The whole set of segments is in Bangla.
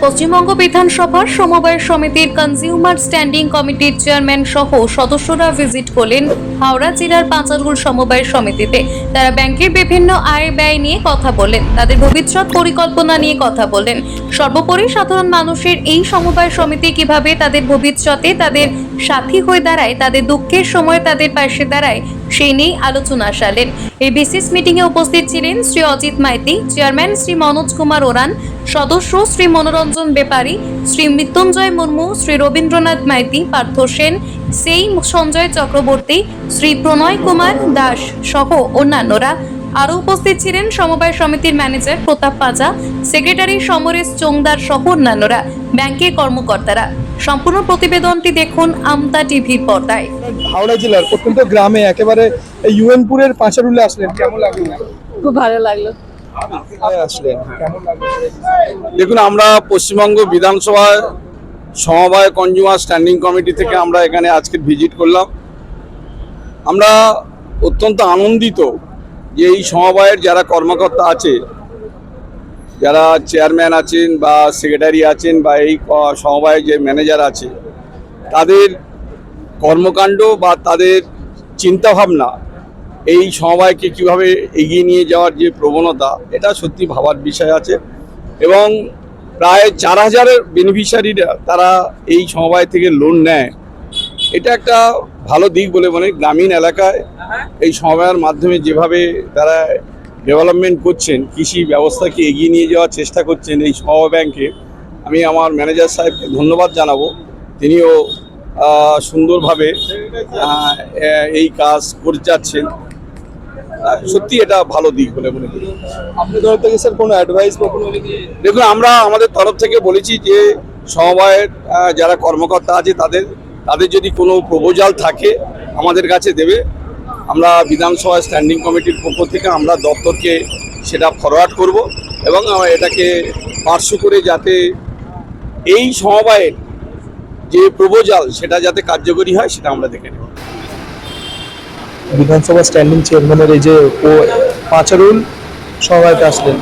পশ্চিমবঙ্গ বিধানসভার সমবায় সমিতির কনজিউমার স্ট্যান্ডিং কমিটির চেয়ারম্যান সহ সদস্যরা ভিজিট করলেন হাওড়া জেলার পাঁচারুল সমবায় সমিতিতে তারা ব্যাংকের বিভিন্ন আয় ব্যয় নিয়ে কথা বললেন তাদের ভবিষ্যৎ পরিকল্পনা নিয়ে কথা বললেন সর্বোপরি সাধারণ মানুষের এই সমবায় সমিতি কীভাবে তাদের ভবিষ্যতে তাদের সাথী হয়ে দাঁড়ায়, তাদের দুঃখের সময় তাদের পাশে দাঁড়ায়, সেই নিয়েই আলোচনা সারলেন এই বিশেষ মিটিংয়ে উপস্থিত ছিলেন শ্রী অজিত মাইতি, চেয়ারম্যান শ্রী মনোজ কুমার ওরান, সদস্য শ্রী মনোরঞ্জন বেপারী, শ্রী মৃত্যুঞ্জয় মুর্মু, শ্রী রবীন্দ্রনাথ মাইতি, পার্থ সেন, সেই সঞ্জয় চক্রবর্তী শ্রী প্রণয় কুমার দাস সহ অন্যান্যরা আরও উপস্থিত ছিলেন সমবায় সমিতির ম্যানেজার প্রতাপ পাজা সেক্রেটারি সমরেশ চোংদার সহ অন্যান্যরা ব্যাংকের কর্মকর্তারা। সম্পূর্ণ প্রতিবেদনটি দেখুন আমতা টিভির পর্দায়। হাওড়া জেলার প্রত্যন্ত গ্রামে একেবারে ইউএনপুরের পাঁচারুলে আসলেন কেমন লাগল? খুব ভালো লাগল। আসলেন? লাগল? দেখুন আমরা পশ্চিমবঙ্গ বিধানসভায় সমবায় কনজিউমার স্ট্যান্ডিং কমিটি থেকে আমরা এখানে আজকে ভিজিট করলাম। আমরা অত্যন্ত আনন্দিত যে এই সমবায়ের যারা কর্মকর্তা আছে, যারা চেয়ারম্যান আছেন বা সেক্রেটারি আছেন বা এই সমবায়ের যে ম্যানেজার আছে, তাদের কর্মকাণ্ড বা তাদের চিন্তাভাবনা এই সমবায়কে কীভাবে এগিয়ে নিয়ে যাওয়ার যে প্রবণতা, এটা সত্যি ভাবার বিষয় আছে এবং প্রায় চার হাজারের বেনিফিশিয়ারিরা তারা এই সমবায় থেকে লোন নেয়। এটা একটা ভালো দিক বলে মনে। গ্রামীণ এলাকায় এই সমবায়ের মাধ্যমে যেভাবে তারা ডেভেলপমেন্ট করছেন কৃষি ব্যবস্থাকে এগিয়ে নিয়ে যাওয়ার চেষ্টা করছেন এই সমবায় ব্যাংকে আমি আমার ম্যানেজার সাহেবকে ধন্যবাদ জানাব। তিনিও সুন্দরভাবে এই কাজ করে যাচ্ছেন। সত্যি এটা ভালো দিক বলে মনে করি। আপনাদের তরফ থেকে স্যার কোনো অ্যাডভাইস বা কোনো দেখুন আমরা আমাদের তরফ থেকে বলেছি যে সমবায়ের যারা কর্মকর্তা আছে তাদের তাদের যদি কোনো প্রপোজাল থাকে আমাদের কাছে দেবে। আমরা বিধানসভা স্ট্যান্ডিং কমিটির পক্ষ থেকে আমরা দপ্তরকে সেটা ফরওয়ার্ড করব এবং আমরা এটাকে পার্শ্ব করে যাতে এই সমবায়ের যে প্রপোজাল সেটা যাতে কার্যকরী হয় সেটা আমরা দেখে নেব। বিধানসভা স্ট্যান্ডিং চেয়ারম্যানের এই যে ও পাঁচারুল সবাইতে আসলেন।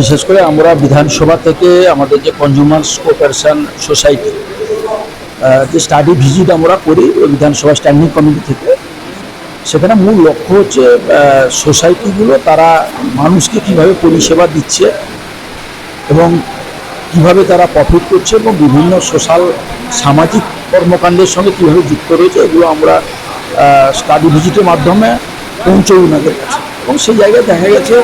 বিশেষ করে আমরা বিধানসভা থেকে আমাদের যে কনজিউমার্স কোঅপারেশন সোসাইটি যে স্টাডি ভিজিট আমরা করি বিধানসভা স্ট্যান্ডিং কমিটি থেকে, সেখানে মূল লক্ষ্য হচ্ছে সোসাইটিগুলো তারা মানুষকে কীভাবে পরিষেবা দিচ্ছে এবং কীভাবে তারা প্রফিট করছে এবং বিভিন্ন সোশ্যাল সামাজিক কর্মকাণ্ডের সঙ্গে কীভাবে যুক্ত রয়েছে, এগুলো আমরা স্টাডি ভিজিটের মাধ্যমে পৌঁছে ওনাদের কাছে। এবং সেই জায়গায় দেখা গেছে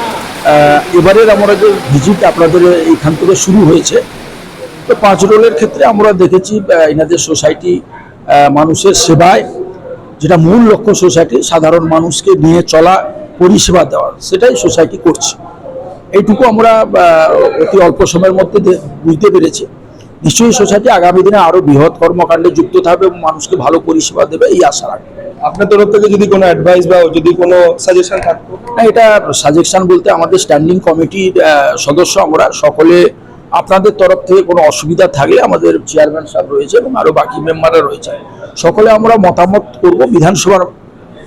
এবারের আমরা যে ভিজিট আপনাদের এইখান থেকে শুরু হয়েছে তো পাঁচ রোলের ক্ষেত্রে আমরা দেখেছি এনাদের সোসাইটি মানুষের সেবায় যেটা মূল লক্ষ্য সোসাইটি সাধারণ মানুষকে নিয়ে চলা পরিষেবা দেওয়ার সেটাই সোসাইটি করছে। এইটুকু আমরা অতি অল্প সময়ের মধ্যে বুঝতে পেরেছি। নিশ্চয়ই সোসাইটি আগামী দিনে আরও বৃহৎ কর্মকাণ্ডে যুক্ত থাকবে এবং মানুষকে ভালো পরিষেবা দেবে এই আশা রাখবে। আপনার তরফ থেকে যদি কোনো অ্যাডভাইস বা যদি কোনো সাজেশন থাকতো? না এটা সাজেশন বলতে আমাদের স্ট্যান্ডিং কমিটির সদস্য আমরা সকলে আপনাদের তরফ থেকে কোনো অসুবিধা থাকলে আমাদের চেয়ারম্যান সাহেব রয়েছে এবং আরও বাকি মেম্বাররা রয়েছে। সকলে আমরা মতামত করব বিধানসভার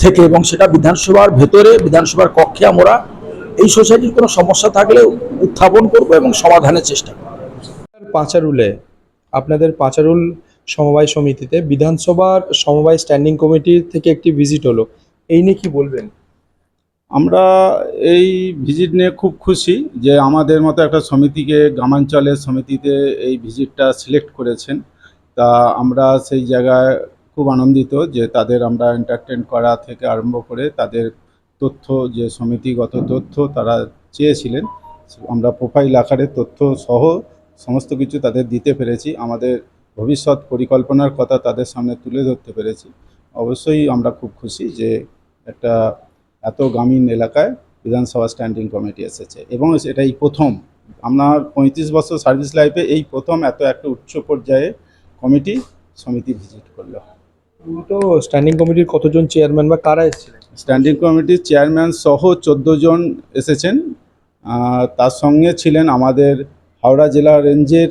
থেকে এবং সেটা বিধানসভার ভেতরে, বিধানসভার কক্ষে আমরা এই সোসাইটির কোনো সমস্যা থাকলে উত্থাপন করব এবং সমাধানের চেষ্টা করব। পাঁচারুলে, আপনাদের পাঁচারুল সমবায় সমিতিতে বিধানসভার সমবায় স্ট্যান্ডিং কমিটির থেকে একটি ভিজিট হলো। এই নিয়ে কি বলবেন? আমরা এই ভিজিট নিয়ে খুব খুশি যে আমাদের মতো একটা সমিতিকে, গ্রামাঞ্চলের সমিতিতে এই ভিজিটটা সিলেক্ট করেছেন। তা আমরা সেই জায়গায় খুব আনন্দিত যে তাদের আমরা এন্টারটেন করা থেকে আরম্ভ করে তাদের তথ্য, যে সমিতিগত তথ্য তারা চেয়েছিলেন, আমরা প্রোফাইল আকারে তথ্য সহ সমস্ত কিছু তাদের দিতে পেরেছি। আমাদের ভবিষ্যৎ পরিকল্পনার কথা তাদের সামনে তুলে ধরতে পেরেছি। অবশ্যই আমরা খুব খুশি যে একটা এত গ্রামীণ এলাকায় বিধানসভা স্ট্যান্ডিং কমিটি এসেছে এবং এটাই প্রথম। আপনার পঁয়ত্রিশ বছর সার্ভিস লাইফে এই প্রথম এত একটা উচ্চ পর্যায়ে কমিটি সমিতি ভিজিট করল। তো স্ট্যান্ডিং কমিটির কতজন চেয়ারম্যান বা কারা এসেছিলেন? স্ট্যান্ডিং কমিটির চেয়ারম্যান সহ চোদ্দ জন এসেছেন। তার সঙ্গে ছিলেন আমাদের হাওড়া জেলা রেঞ্জের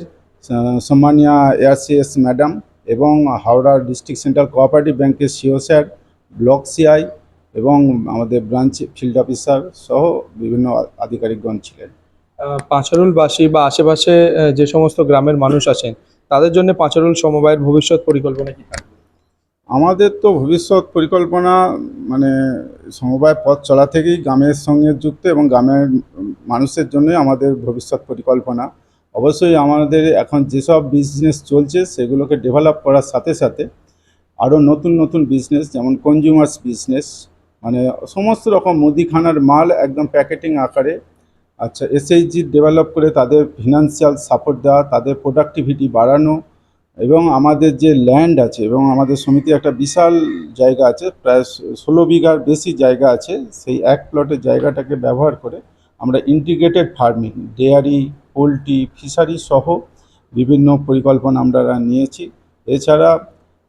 সম্মানীয় এআরসিএস ম্যাডাম এবং হাওড়া ডিস্ট্রিক্ট সেন্ট্রাল কোঅপারেটিভ ব্যাংকের সিও স্যার ব্লক সিআই এবং আমাদের ব্রাঞ্চ ফিল্ড অফিসার সহ বিভিন্ন আধিকারিকগণ ছিলেন। পাঁচারুলবাসী বা আশেপাশে যে সমস্ত গ্রামের মানুষ আছেন তাদের জন্য পাঁচারুল সমবায়ের ভবিষ্যৎ পরিকল্পনা কি? থাকবে আমাদের তো ভবিষ্যৎ পরিকল্পনা মানে সমবায় পথ চলা থেকেই গ্রামের সঙ্গে যুক্ত এবং গ্রামের মানুষের জন্যই আমাদের ভবিষ্যৎ পরিকল্পনা। অবশ্যই আমাদের এখন যেসব বিজনেস চলছে সেগুলোকে ডেভেলপ করার সাথে সাথে আরও নতুন নতুন বিজনেস যেমন কনজিউমার্স বিজনেস মানে সমস্ত রকম মুদিখানার মাল একদম প্যাকেটিং আকারে আচ্ছা এসএইচজি ডেভেলপ করে তাদের ফিনান্সিয়াল সাপোর্ট দেওয়া, তাদের প্রোডাক্টিভিটি বাড়ানো এবং আমাদের যে ল্যান্ড আছে এবং আমাদের সমিতি একটা বিশাল জায়গা আছে, প্রায় ষোলো বিঘার বেশি জায়গা আছে, সেই এক প্লটের জায়গাটাকে ব্যবহার করে আমরা integrated farming dairy poultry fishery সহ বিভিন্ন পরিকল্পনা আমরা নিয়েছি। এছাড়া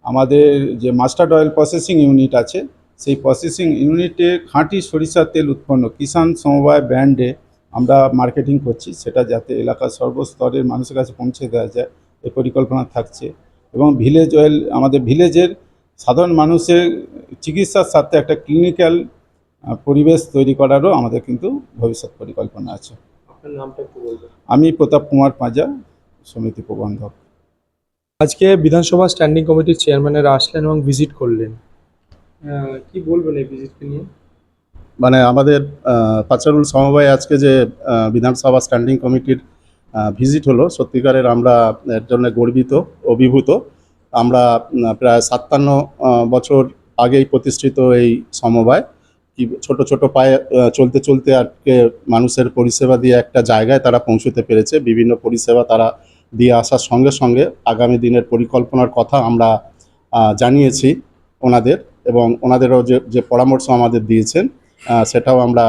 আমাদের যে মাস্টার্ড অয়েল প্রসেসিং ইউনিট আছে সেই প্রসেসিং ইউনিটে খাঁটি সরিষার তেল উৎপন্ন। কিষাণ সমবায় ব্র্যান্ডে আমরা মার্কেটিং করছি সেটা যাতে এলাকার সর্বস্তরের মানুষের কাছে পৌঁছে দেওয়া যায় এই পরিকল্পনা থাকছে। এবং ভিলেজ অয়েল আমাদের ভিলেজের সাধারণ মানুষের চিকিৎসার সাথে একটা ক্লিনিক্যাল পরিবেশ তৈরি করারও আমাদের কিন্তু ভবিষ্যৎ পরিকল্পনা আছে। আপনার নামটা একটু বলবেন। আমি প্রতাপ কুমার পাঁজা সমিতি প্রবন্ধক। আজকে বিধানসভা স্ট্যান্ডিং কমিটির চেয়ারম্যানেরা আসলেন এবং ভিজিট করলেন। কি বলবেন এই ভিজিটকে নিয়ে? মানে আমাদের পাচারুল সমবায় আজকে যে বিধানসভা স্ট্যান্ডিং কমিটির ভিজিট হলো, সত্যিকারের আমরা এর জন্য গর্বিত, অভিভূত। আমরা প্রায় সাতান্ন বছর আগেই প্রতিষ্ঠিত এই সমবায়। কি, ছোট ছোট পায়ে চলতে চলতে আজকে মানুষের পরিষেবা দিয়ে একটা জায়গায় তারা পৌঁছতে পেরেছে। বিভিন্ন পরিষেবা তারা দিয়ে আসার সঙ্গে সঙ্গে আগামী দিনের পরিকল্পনার কথা আমরা জানিয়েছি ওনাদের। এবং ওনাদেরও যে যে পরামর্শ আমাদের দিয়েছেন সেটাও আমরা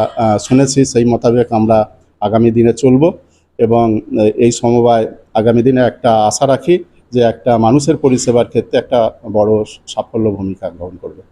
শুনেছি, সেই মোতাবেক আমরা আগামী দিনে চলব এবং এই সমবায় আগামী দিনে একটা আশা রাখি যে একটা মানুষের পরিষেবার ক্ষেত্রে একটা বড় সাফল্য ভূমিকা গ্রহণ করবে।